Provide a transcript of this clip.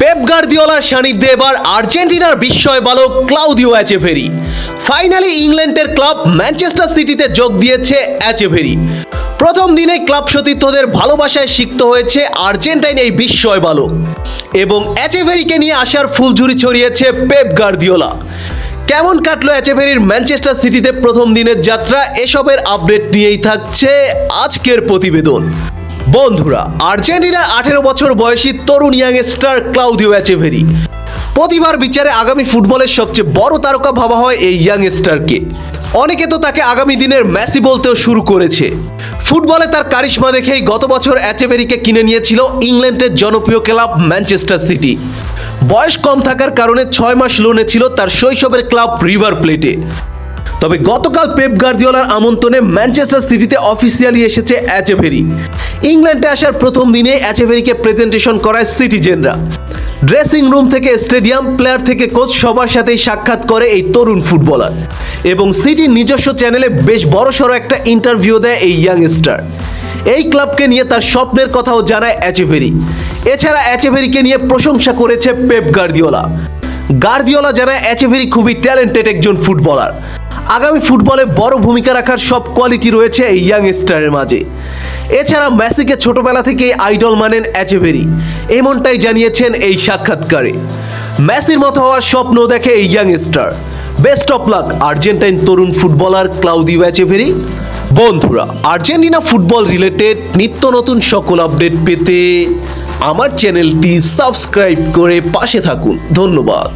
Pep গার্দিওলার সান্নিধ্যে এবার আর্জেন্টিনার বিস্ময় বালক ক্লাউদিও অ্যাচেভেরি। ফাইনালি ইংল্যান্ডের ক্লাব ম্যানচেস্টার সিটিতে যোগ দিয়েছে অ্যাচেভেরি। প্রথম দিনে ক্লাব সতীর্থদের ভালোবাসায় সিক্ত হয়েছে আর্জেন্টাইন এই বিস্ময় বালক। এবং অ্যাচেভেরিকে নিয়ে আসার ফুলঝুরি ছড়িয়েছে পেপ গার্দিওলা। কেমন কাটলো অ্যাচেভেরির ম্যানচেস্টার সিটিতে প্রথম দিনের যাত্রা? এসবের আপডেট নিয়েই থাকছে আজকের প্রতিবেদন। বন্ধুরা, আর্জেন্টিনার আঠেরো বছর বয়সী তরুণ ইয়াংস্টার ক্লাউদিও অ্যাচেভেরি প্রতিভার বিচারে আগামী ফুটবলের সবচেয়ে বড় তারকা ভাবা হয় এই ইয়াংস্টারকে অনেকে তো তাকে আগামী দিনের মেসি বলতেও শুরু করেছে। ফুটবলে তার কারিশমা দেখেই গত বছর অ্যাচেভেরিকে কিনে নিয়েছিল ইংল্যান্ডের জনপ্রিয় ক্লাব ম্যানচেস্টার সিটি। বয়স কম থাকার কারণে ছয় মাস লোনে ছিল তার শৈশবের ক্লাব রিভার প্লেটে। তবে গতকাল পেপ গার্দিওলার আমন্ত্রণে ম্যানচেস্টার সিটিতে অফিসিয়ালি এসেছে অ্যাচেভেরি ইংল্যান্ডে আসার প্রথম দিনে অ্যাচেভেরিকে প্রেজেন্টেশন করায় সিটিজেনরা। ড্রেসিং রুম থেকে স্টেডিয়াম, প্লেয়ার থেকে কোচ সবার সাথেই সাক্ষাৎ করে এই তরুণ ফুটবলার। এবং সিটির নিজস্ব চ্যানেলে বেশ বড়সড় একটা ইন্টারভিউ দেয় এই ইয়াংস্টার। এই ক্লাবকে নিয়ে তার স্বপ্নের কথাও জানায় অ্যাচেভেরি এছাড়া অ্যাচেভেরিকে নিয়ে প্রশংসা করেছে পেপ গার্দিওলা। গার্দিওলা জানায় অ্যাচেভেরি খুবই ট্যালেন্টেড একজন ফুটবলার। আগামী ফুটবলে বড় ভূমিকা রাখার সব কোয়ালিটি রয়েছে এই ইয়াং স্টারের মাঝে। এছাড়া মেসিকে ছোটবেলা থেকেই আইডল মানেন অ্যাচেভেরি এমনটাই জানিয়েছেন এই সাক্ষাৎকারে। মেসির মতো হওয়ার স্বপ্ন দেখে এই young star best of luck Argentine Tarun footballer Claudio Echeverri বন্ধুরা, আর্জেন্টিনা ফুটবল রিলেটেড নিত্য নতুন সকল আপডেট পেতে আমার চ্যানেলটি সাবস্ক্রাইব করে পাশে থাকুন। ধন্যবাদ।